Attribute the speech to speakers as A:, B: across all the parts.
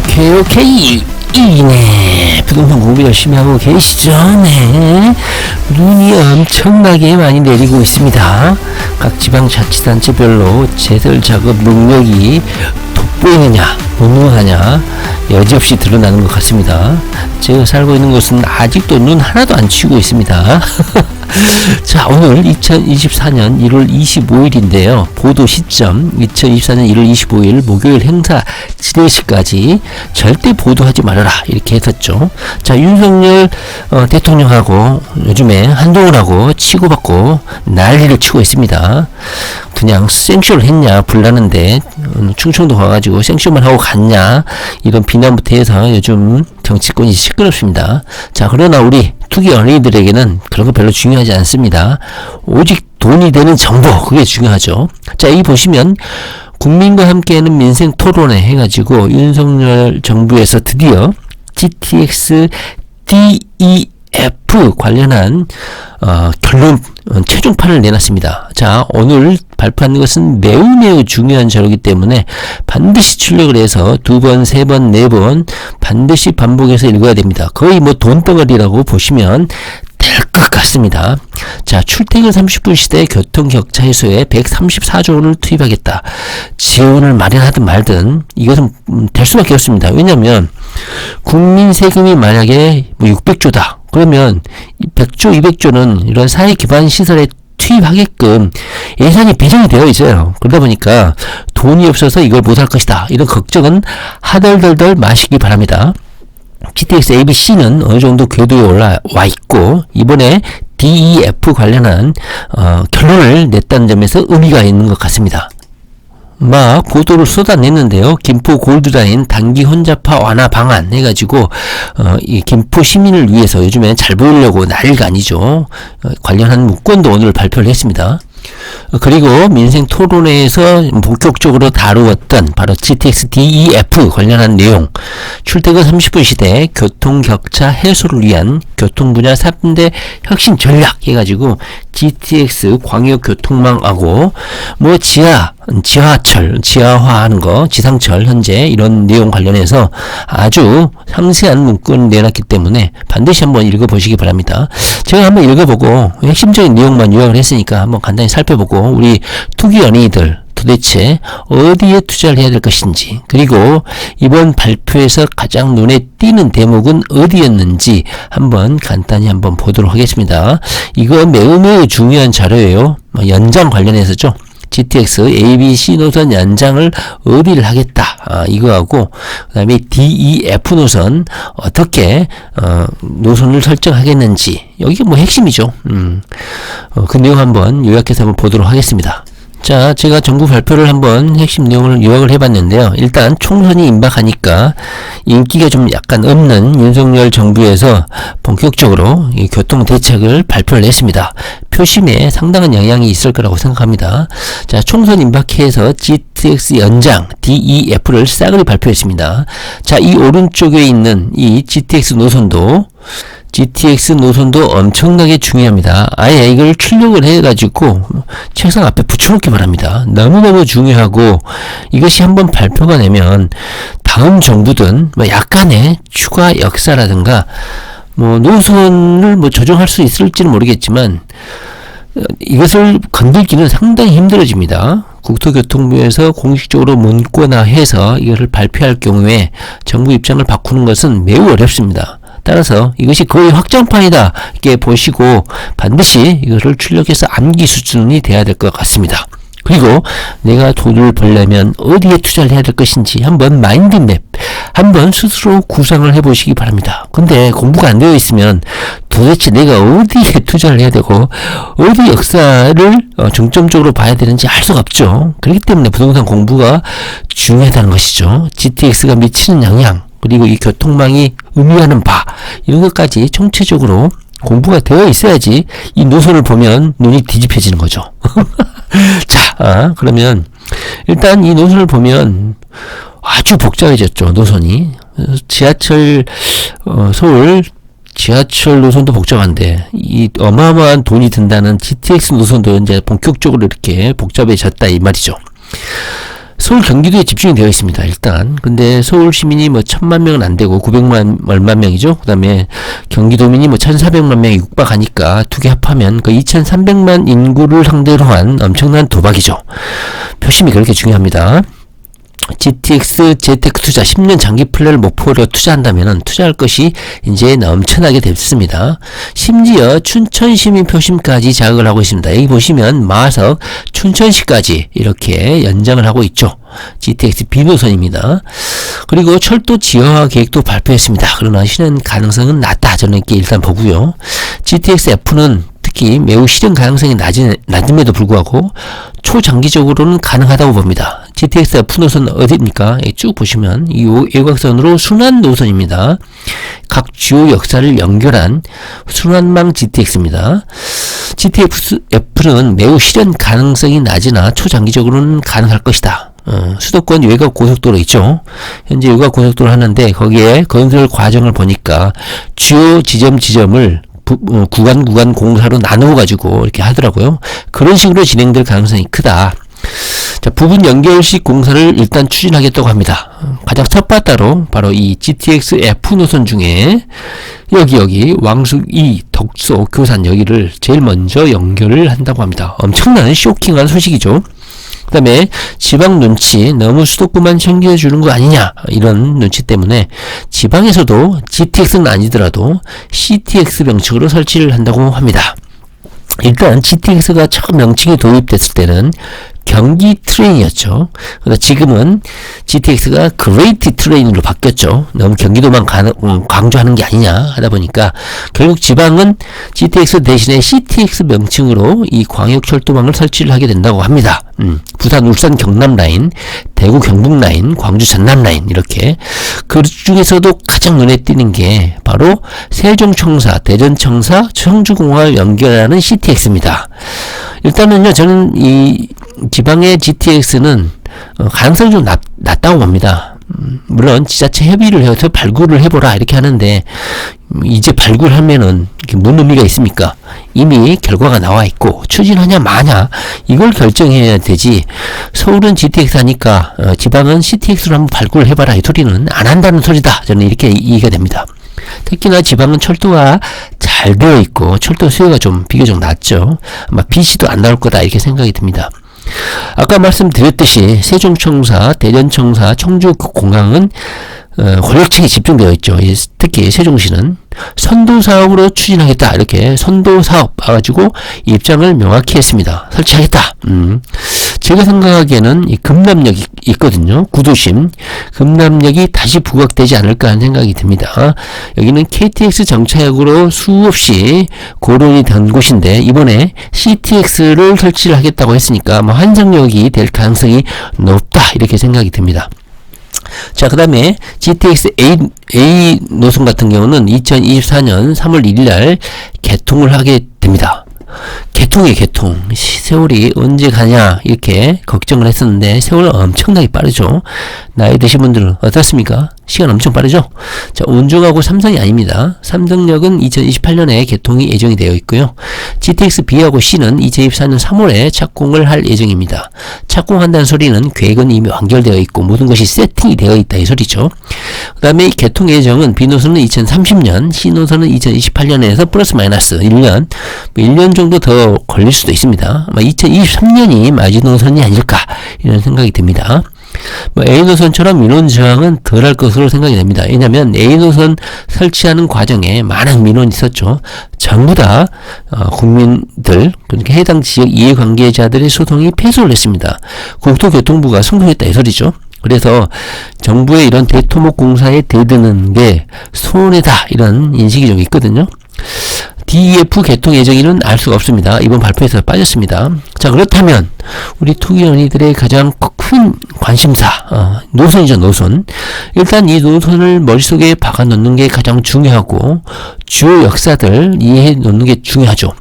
A: 오케이 오케이. 이네. 부동산 공부 열심히 하고 계시죠? 네. 눈이 엄청나게 많이 내리고 있습니다. 각 지방 자치단체별로 제설 작업 능력이 돋보이느냐 무능하냐 여지없이 드러나는 것 같습니다. 제가 살고 있는 곳은 아직도 눈 하나도 안 치고 있습니다 자 오늘 2024년 1월 25일인데요. 보도 시점 2024년 1월 25일 목요일 행사 지내시까지 절대 보도하지 말아라. 이렇게 했었죠. 자 윤석열 어, 대통령하고 요즘에 한동훈하고 치고받고 난리를 치고 있습니다. 그냥 생쇼를 했냐 불나는데 음, 충청도 가가지고 생쇼만 하고 갔냐 이런 비난부터 해서 요즘 정치권이 시끄럽습니다. 자 그러나 우리 투기 어린이들에게는 그런 거 별로 중요 하지 않습니다. 오직 돈이 되는 정보 그게 중요하죠. 자, 이 보시면 국민과 함께하는 민생 토론회 해가지고 윤석열 정부에서 드디어 GTX DEF 관련한 어, 결론 어, 최종판을 내놨습니다. 자, 오늘 발표하는 것은 매우 매우 중요한 자료이기 때문에 반드시 출력을 해서 두 번, 세 번, 네 번 반드시 반복해서 읽어야 됩니다. 거의 뭐 돈덩어리라고 보시면 될 것 같습니다. 자, 출퇴근 30분 시대 교통 격차 해소에 134조 원을 투입하겠다. 지원을 마련하든 말든 이것은 음, 될 수밖에 없습니다. 왜냐하면 국민 세금이 만약에 뭐 600조다. 그러면 100조, 200조는 이런 사회 기반 시설에 투입하게끔 예산이 배정이 되어 있어요. 그러다 보니까 돈이 없어서 이걸 못할 것이다. 이런 걱정은 하덜덜덜 마시기 바랍니다. GTX ABC는 어느 정도 궤도에 올라와 있고 이번에 DEF 관련한 어, 결론을 냈다는 점에서 의미가 있는 것 같습니다. 막 보도를 쏟아냈는데요. 김포 골드라인 단기 혼잡화 완화 방안 해가지고 어, 이 김포 시민을 위해서 요즘에 잘 보이려고 난리가 아니죠. 어, 관련한 문건도 오늘 발표를 했습니다. 그리고 민생 토론회에서 본격적으로 다루었던 바로 GTX DEF 관련한 내용, 출퇴근 30분 시대 교통 격차 해소를 위한 교통 분야 3대 혁신 전략 해가지고 GTX 광역 교통망하고 뭐 지하 지하철 지하화하는 거 지상철 현재 이런 내용 관련해서 아주 상세한 문건을 내놨기 때문에 반드시 한번 읽어보시기 바랍니다. 제가 한번 읽어보고 핵심적인 내용만 요약을 했으니까 한번 간단히 살펴보고 우리 투기 연예인들 도대체 어디에 투자를 해야 될 것인지 그리고 이번 발표에서 가장 눈에 띄는 대목은 어디였는지 한번 간단히 한번 보도록 하겠습니다. 이거 매우 매우 중요한 자료예요. 뭐 연장 관련해서죠. GTX ABC 노선 연장을 어디를 하겠다 아, 이거하고 그다음에 DEF 노선 어떻게 어, 노선을 설정하겠는지 여기가 뭐 핵심이죠. 음, 어, 그 내용 한번 요약해서 한번 보도록 하겠습니다. 자, 제가 정부 발표를 한번 핵심 내용을 요약을 해봤는데요. 일단 총선이 임박하니까 인기가 좀 약간 없는 윤석열 정부에서 본격적으로 이 교통 대책을 발표를 했습니다. 표심에 상당한 영향이 있을 거라고 생각합니다. 자, 총선 임박해서 GTX 연장 DEF를 싸그리 발표했습니다. 자, 이 오른쪽에 있는 이 GTX 노선도 GTX 노선도 엄청나게 중요합니다. 아예 이걸 출력을 해가지고 책상 앞에 붙여놓기 바랍니다. 너무너무 중요하고 이것이 한번 발표가 되면 다음 정부든 뭐 약간의 추가 역사라든가 뭐 노선을 뭐 조정할 수 있을지는 모르겠지만 이것을 건들기는 상당히 힘들어집니다. 국토교통부에서 공식적으로 문구화해서 이것을 발표할 경우에 정부 입장을 바꾸는 것은 매우 어렵습니다. 따라서 이것이 거의 확정판이다 이렇게 보시고 반드시 이것을 출력해서 암기 수준이 돼야 될 것 같습니다. 그리고 내가 돈을 벌려면 어디에 투자를 해야 될 것인지 한번 마인드맵 한번 스스로 구상을 해 보시기 바랍니다. 근데 공부가 안 되어 있으면 도대체 내가 어디에 투자를 해야 되고 어디 역사를 어, 중점적으로 봐야 되는지 알 수가 없죠. 그렇기 때문에 부동산 공부가 중요하다는 것이죠. GTX가 미치는 영향 그리고 이 교통망이 의미하는 바 이런 것까지 총체적으로 공부가 되어 있어야지 이 노선을 보면 눈이 뒤집혀지는 거죠. 자, 아, 그러면 일단 이 노선을 보면 아주 복잡해졌죠. 노선이 지하철 어, 서울 지하철 노선도 복잡한데 이 어마어마한 돈이 든다는 GTX 노선도 이제 본격적으로 이렇게 복잡해졌다 이 말이죠. 서울 경기도에 집중이 되어 있습니다. 일단 근데 서울 시민이 뭐 천만 명은 안 되고 900만 얼마 명이죠. 그다음에 경기도민이 뭐 1,400만 명이 육박하니까 두 개 합하면 그 2,300만 인구를 상대로 한 엄청난 도박이죠. 표심이 그렇게 중요합니다. GTX 재테크 투자 10년 장기 플랜을 목표로 투자한다면 투자할 것이 이제 넘쳐나게 됐습니다. 심지어 춘천 시민 표심까지 자극을 하고 있습니다. 여기 보시면 마석 춘천시까지 이렇게 연장을 하고 있죠. GTX 비노선입니다. 그리고 철도 지하화 계획도 발표했습니다. 그러나 실현 가능성은 낮다. 저는 이렇게 일단 보고요. GTX F는 특히 매우 실현 가능성이 낮은, 낮음에도 불구하고 초장기적으로는 가능하다고 봅니다. GTX F 노선 어디입니까? 쭉 보시면 이 외곽선으로 순환 노선입니다. 각 주요 역사를 연결한 순환망 GTX입니다. GTX F는 매우 실현 가능성이 낮으나 초장기적으로는 가능할 것이다. 어, 수도권 외곽 고속도로 있죠. 현재 외곽 고속도로 하는데 거기에 건설 과정을 보니까 주요 지점 지점을 부, 어, 구간 구간 공사로 나누어 가지고 이렇게 하더라고요. 그런 식으로 진행될 가능성이 크다. 자, 부분 연결식 공사를 일단 추진하겠다고 합니다. 가장 첫 바다로 바로 이 GTX F 노선 중에 여기 여기 왕숙 2 덕소 교산 여기를 제일 먼저 연결을 한다고 합니다. 엄청난 쇼킹한 소식이죠. 그 다음에 지방 눈치 너무 수도권만 챙겨주는 거 아니냐 이런 눈치 때문에 지방에서도 GTX는 아니더라도 CTX 명칭으로 설치를 한다고 합니다. 일단 GTX가 처음 명칭이 도입됐을 때는 경기 트레인이었죠. 그러나 지금은 GTX가 그레이트 트레인으로 바뀌었죠. 너무 경기도만 가, 음, 강조하는 게 아니냐 하다 보니까 결국 지방은 GTX 대신에 CTX 명칭으로 이 광역철도망을 설치를 하게 된다고 합니다. 음, 부산, 울산, 경남 라인, 대구, 경북 라인, 광주, 전남 라인 이렇게 그 중에서도 가장 눈에 띄는 게 바로 세종청사, 대전청사, 청주공항을 연결하는 CTX입니다. 일단은요, 저는 이 지방의 GTX는 어, 가능성이 좀 낮, 낮다고 봅니다. 음, 물론 지자체 협의를 해서 발굴을 해보라 이렇게 하는데 음, 이제 발굴하면은 무슨 의미가 있습니까? 이미 결과가 나와 있고 추진하냐 마냐 이걸 결정해야 되지 서울은 GTX 하니까 어, 지방은 CTX로 한번 발굴을 해봐라 이 소리는 안 한다는 소리다 저는 이렇게 이해가 됩니다. 특히나 지방은 철도가 잘 되어 있고 철도 수요가 좀 비교적 낮죠. 아마 BC도 안 나올 거다 이렇게 생각이 듭니다. 아까 말씀드렸듯이 세종청사, 대전청사, 청주공항은 어, 권력층이 집중되어 있죠. 특히 세종시는 선도 사업으로 추진하겠다 이렇게 선도 사업 봐가지고 입장을 명확히 했습니다. 설치하겠다. 음. 제가 생각하기에는 이 금남역이 있거든요. 구도심 금남역이 다시 부각되지 않을까 하는 생각이 듭니다. 여기는 KTX 정차역으로 수없이 고론이 된 곳인데 이번에 CTX를 설치를 하겠다고 했으니까 뭐 한정역이 될 가능성이 높다 이렇게 생각이 듭니다. 자, 그 다음에 GTX A, A 노선 같은 경우는 2024년 3월 1일 날 개통을 하게 됩니다. 개통이 개통. 세월이 언제 가냐, 이렇게 걱정을 했었는데, 세월 엄청나게 빠르죠. 나이 드신 분들은 어떻습니까? 시간 엄청 빠르죠? 자, 운종하고 삼성이 아닙니다. 삼성역은 2028년에 개통이 예정이 되어 있고요. GTX B하고 C는 2024년 3월에 착공을 할 예정입니다. 착공한다는 소리는 계획은 이미 완결되어 있고 모든 것이 세팅이 되어 있다 이 소리죠. 그 다음에 개통 예정은 B 노선은 2030년, C 노선은 2028년에서 플러스 마이너스 1년, 1년 뭐 정도 더 걸릴 수도 있습니다. 아마 2023년이 마지노선이 아닐까 이런 생각이 듭니다. 뭐 A 노선처럼 민원 저항은 덜할 것으로 생각이 됩니다. 왜냐하면 A 노선 설치하는 과정에 많은 민원이 있었죠. 전부 다 어, 국민들 그러니까 해당 지역 이해관계자들의 소송이 패소를 했습니다. 국토교통부가 승소했다 이 소리죠. 그래서 정부의 이런 대토목 공사에 대드는 게 손해다 이런 인식이 좀 있거든요. DEF 개통 예정일은 알 수가 없습니다. 이번 발표에서 빠졌습니다. 자 그렇다면 우리 투기원이들의 가장 큰 관심사 어, 노선이죠 노선. 일단 이 노선을 머릿속에 박아 놓는 게 가장 중요하고 주요 역사들 이해해 놓는 게 중요하죠.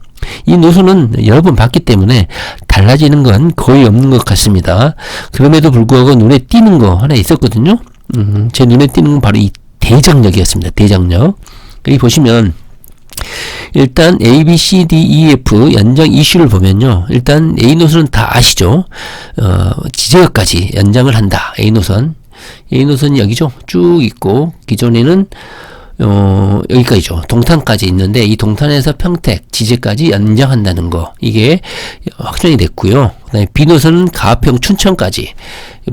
A: 이 노선은 여러 번 봤기 때문에 달라지는 건 거의 없는 것 같습니다. 그럼에도 불구하고 눈에 띄는 거 하나 있었거든요. 음, 제 눈에 띄는 건 바로 이 대장역이었습니다. 대장역. 여기 보시면 일단 A, B, C, D, E, F 연장 이슈를 보면요. 일단 A 노선은 다 아시죠? 어, 지제역까지 연장을 한다. A 노선. A 노선이 여기죠. 쭉 있고 기존에는 어, 여기까지죠. 동탄까지 있는데 이 동탄에서 평택, 지제까지 연장한다는 거 이게 확정이 됐고요. 그다음에 B 노선은 가평, 춘천까지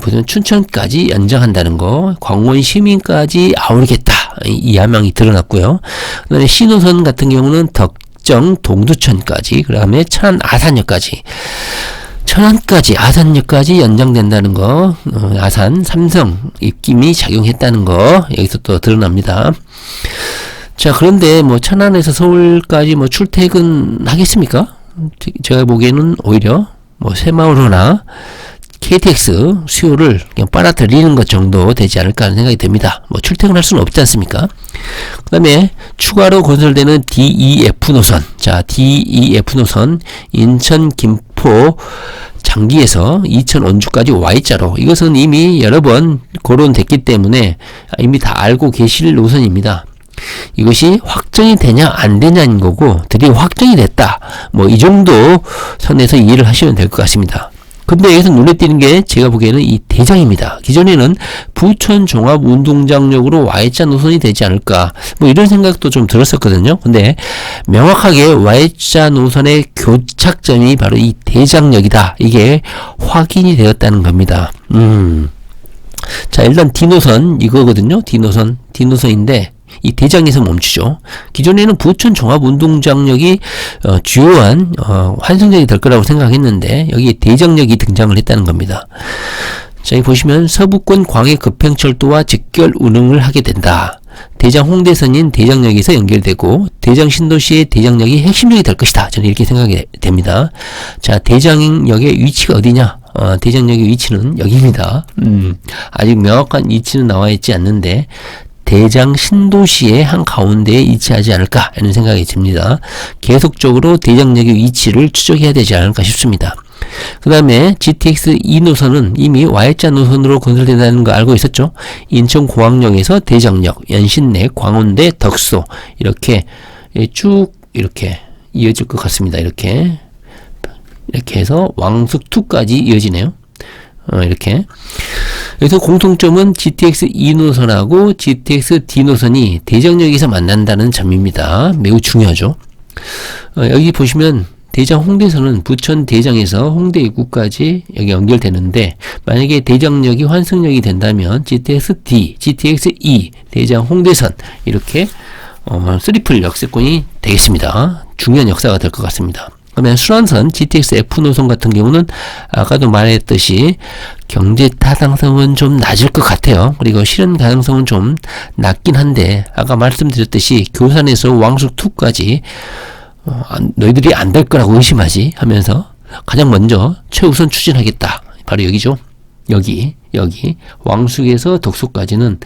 A: 보면 춘천까지 연장한다는 거, 광원 시민까지 아우르겠다 이, 이 야망이 드러났고요. 그다음에 노선 같은 경우는 덕정, 동두천까지, 그다음에 천안, 아산역까지. 천안까지 아산역까지 연장된다는 거 어, 아산 삼성 입김이 작용했다는 거 여기서 또 드러납니다. 자 그런데 뭐 천안에서 서울까지 뭐 출퇴근 하겠습니까? 제가 보기에는 오히려 뭐 새마을호나 KTX 수요를 그냥 빨아들이는 것 정도 되지 않을까 하는 생각이 듭니다. 뭐 출퇴근할 수는 없지 않습니까? 그 다음에 추가로 건설되는 DEF 노선. 자, DEF 노선 인천 김포 장기에서 이천 원주까지 Y자로 이것은 이미 여러 번 거론됐기 때문에 이미 다 알고 계실 노선입니다. 이것이 확정이 되냐 안 되냐인 거고 드디어 확정이 됐다. 뭐 이 정도 선에서 이해를 하시면 될 것 같습니다. 근데 여기서 눈에 띄는 게 제가 보기에는 이 대장입니다. 기존에는 부천 종합 운동장역으로 Y자 노선이 되지 않을까 뭐 이런 생각도 좀 들었었거든요. 근데 명확하게 Y자 노선의 교착점이 바로 이 대장역이다. 이게 확인이 되었다는 겁니다. 음. 자, 일단 D 노선 이거거든요. D 노선, D 노선인데 이 대장에서 멈추죠. 기존에는 부천 종합운동장역이 어, 주요한 어, 환승역이 될 거라고 생각했는데 여기 대장역이 등장을 했다는 겁니다. 자, 여기 보시면 서부권 광해 급행철도와 직결 운행을 하게 된다. 대장 홍대선인 대장역에서 연결되고 대장 신도시의 대장역이 핵심역이 될 것이다. 저는 이렇게 생각이 됩니다. 자, 대장역의 위치가 어디냐? 어, 대장역의 위치는 여기입니다. 음, 아직 명확한 위치는 나와 있지 않는데 대장 신도시의 한 가운데에 위치하지 않을까 하는 생각이 듭니다. 계속적으로 대장역의 위치를 추적해야 되지 않을까 싶습니다. 그 다음에 GTX 2 노선은 이미 Y자 노선으로 건설된다는 거 알고 있었죠? 인천공항역에서 대장역, 연신내, 광운대, 덕소 이렇게 쭉 이렇게 이어질 것 같습니다. 이렇게 이렇게 해서 왕숙2까지 이어지네요. 어, 이렇게. 그래서 공통점은 GTX 2노선하고 GTX D노선이 대장역에서 만난다는 점입니다. 매우 중요하죠. 어, 여기 보시면 대장 홍대선은 부천 대장에서 홍대 입구까지 여기 연결되는데 만약에 대장역이 환승역이 된다면 GTX D, GTX E, 대장 홍대선 이렇게 어, 쓰리플 역세권이 되겠습니다. 중요한 역사가 될 것 같습니다. 그러면 순환선 GTX F 노선 같은 경우는 아까도 말했듯이 경제 타당성은 좀 낮을 것 같아요. 그리고 실현 가능성은 좀 낮긴 한데 아까 말씀드렸듯이 교산에서 왕숙 2까지 어, 너희들이 안 될 거라고 의심하지 하면서 가장 먼저 최우선 추진하겠다. 바로 여기죠. 여기 여기 왕숙에서 덕소까지는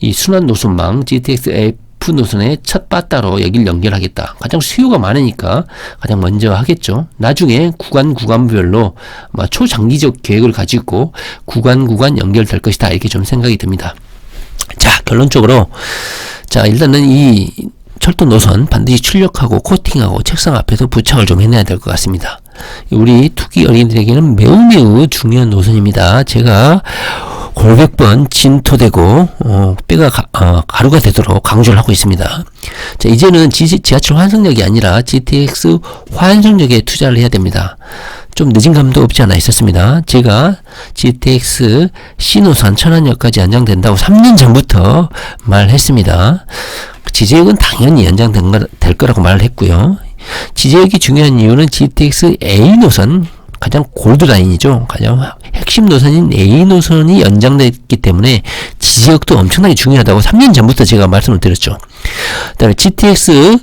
A: 이 순환 노선망 GTX F F 노선의 첫 바따로 여기를 연결하겠다. 가장 수요가 많으니까 가장 먼저 하겠죠. 나중에 구간 구간별로 초장기적 계획을 가지고 구간 구간 연결될 것이다. 이렇게 좀 생각이 듭니다. 자, 결론적으로 자, 일단은 이 철도 노선 반드시 출력하고 코팅하고 책상 앞에서 부착을 좀 해내야 될 것 같습니다. 우리 투기 어린이들에게는 매우 매우 중요한 노선입니다. 제가 골백번 진토되고 어, 뼈가 가, 어, 가루가 되도록 강조를 하고 있습니다. 자 이제는 지, 지하철 환승역이 아니라 GTX 환승역에 투자를 해야 됩니다. 좀 늦은 감도 없지 않아 있었습니다. 제가 GTX 신호선 천안역까지 연장된다고 3년 전부터 말했습니다. 지제역은 당연히 연장될 거라고 말을 했고요. 지제역이 중요한 이유는 GTX A 노선 가장 골드 라인이죠. 가장 핵심 노선인 A 노선이 연장됐기 때문에 지역도 엄청나게 중요하다고 3년 전부터 제가 말씀을 드렸죠. 그다음에 GTX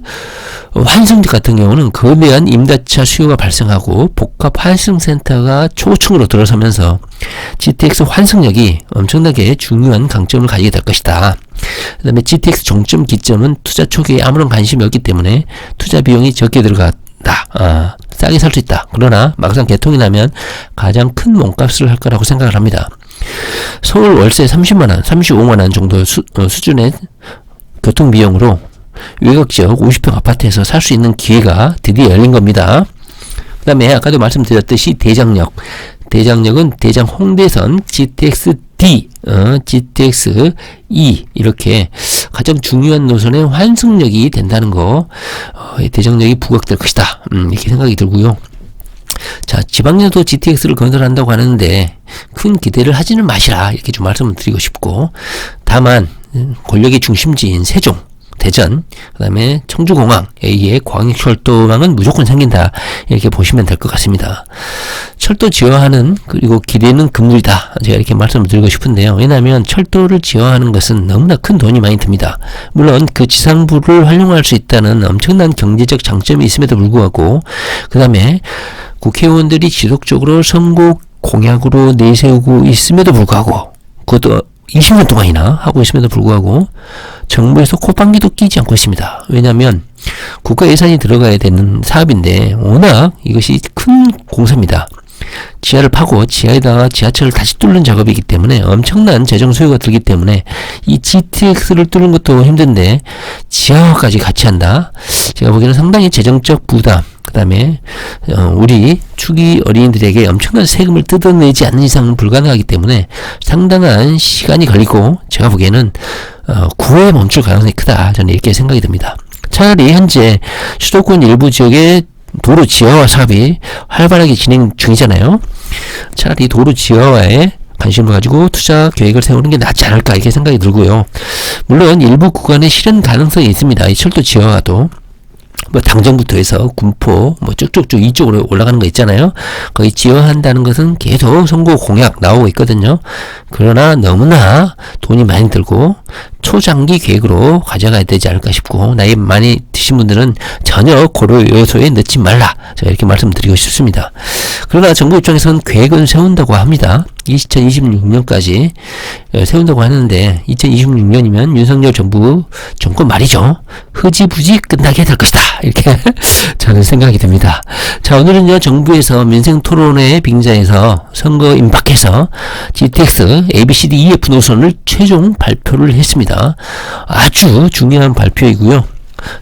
A: 환승 같은 경우는 거대한 임대차 수요가 발생하고 복합 환승센터가 초층으로 들어서면서 GTX 환승역이 엄청나게 중요한 강점을 가지게 될 것이다. 그 다음에 GTX 종점 기점은 투자 초기에 아무런 관심이 없기 때문에 투자 비용이 적게 들어갔 다. 아, 싸게 살 수 있다. 그러나 막상 개통이 나면 가장 큰 몸값을 할 거라고 생각을 합니다. 서울 월세 30만원, 35만원 정도 수, 어, 수준의 교통비용으로 외곽 지역 50평 아파트에서 살 수 있는 기회가 드디어 열린 겁니다. 그 다음에 아까도 말씀드렸듯이 대장역. 대장역은 대장 홍대선 GTX D, 어, GTX E 이렇게 가장 중요한 노선의 환승역이 된다는 거 어, 이 대장역이 부각될 것이다. 음, 이렇게 생각이 들고요. 자, 지방에도 GTX를 건설한다고 하는데 큰 기대를 하지는 마시라 이렇게 좀 말씀을 드리고 싶고 다만 음, 권력의 중심지인 세종 대전, 그 다음에 청주공항, A의 광역철도망은 무조건 생긴다. 이렇게 보시면 될 것 같습니다. 철도 지어하는, 그리고 기대는 금물이다. 제가 이렇게 말씀을 드리고 싶은데요. 왜냐하면 철도를 지어하는 것은 너무나 큰 돈이 많이 듭니다. 물론 그 지상부를 활용할 수 있다는 엄청난 경제적 장점이 있음에도 불구하고, 그 다음에 국회의원들이 지속적으로 선거 공약으로 내세우고 있음에도 불구하고, 그것도 20년 동안이나 하고 있음에도 불구하고 정부에서 콧방귀도 끼지 않고 있습니다. 왜냐하면 국가 예산이 들어가야 되는 사업인데 워낙 이것이 큰 공사입니다. 지하를 파고 지하에다가 지하철을 다시 뚫는 작업이기 때문에 엄청난 재정 소요가 들기 때문에 이 GTX를 뚫는 것도 힘든데 지하화까지 같이 한다. 제가 보기에는 상당히 재정적 부담, 그 다음에 어, 우리 축이 어린이들에게 엄청난 세금을 뜯어내지 않는 이상은 불가능하기 때문에 상당한 시간이 걸리고 제가 보기에는 어, 9회에 멈출 가능성이 크다. 저는 이렇게 생각이 듭니다. 차라리 현재 수도권 일부 지역의 도로 지하화 사업이 활발하게 진행 중이잖아요. 차라리 도로 지하화에 관심을 가지고 투자 계획을 세우는 게 낫지 않을까 이렇게 생각이 들고요. 물론 일부 구간에 실현 가능성이 있습니다. 이 철도 지하화도 뭐 당정부터 해서 군포 뭐 쭉쭉쭉 이쪽으로 올라가는 거 있잖아요. 거기 지원한다는 것은 계속 선거 공약 나오고 있거든요. 그러나 너무나 돈이 많이 들고 초장기 계획으로 가져가야 되지 않을까 싶고 나이 많이 드신 분들은 전혀 고려 요소에 넣지 말라. 제가 이렇게 말씀드리고 싶습니다. 그러나 정부 입장에서는 계획은 세운다고 합니다. 2026년까지 세운다고 하는데 2026년이면 윤석열 정부 정권 말이죠. 흐지부지 끝나게 될 것이다. 이렇게 저는 생각이 듭니다. 자 오늘은요 정부에서 민생 토론회 빙자에서 선거 임박해서 GTX ABCD EF 노선을 최종 발표를 했습니다. 아주 중요한 발표이고요.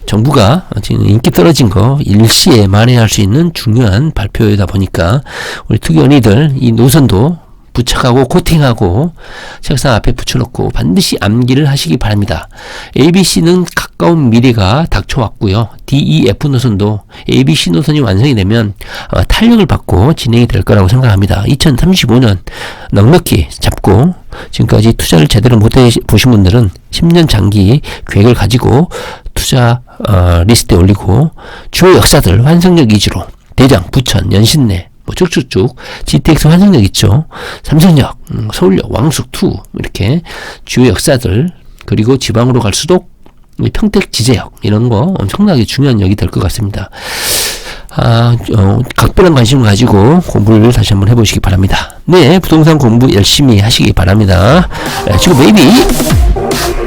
A: 정부가 지금 인기 떨어진 거 일시에 만회할 수 있는 중요한 발표이다 보니까 우리 투견이들 이 노선도 부착하고 코팅하고 책상 앞에 붙여놓고 반드시 암기를 하시기 바랍니다. ABC는 가까운 미래가 닥쳐왔고요. DEF 노선도 ABC 노선이 완성이 되면 탄력을 받고 진행이 될 거라고 생각합니다. 2035년 넉넉히 잡고 지금까지 투자를 제대로 못 해 보신 분들은 10년 장기 계획을 가지고 투자 어, 리스트에 올리고 주요 역사들 환승역 위주로 대장, 부천, 연신내 뭐 쭉쭉쭉 GTX 환승역 있죠. 삼성역, 음, 서울역, 왕숙, 투 이렇게 주요 역사들 그리고 지방으로 갈 수도 평택 지제역 이런 거 엄청나게 중요한 역이 될 것 같습니다. 아, 어, 각별한 관심을 가지고 공부를 다시 한번 해보시기 바랍니다. 네, 부동산 공부 열심히 하시기 바랍니다. 네, 지금 베이비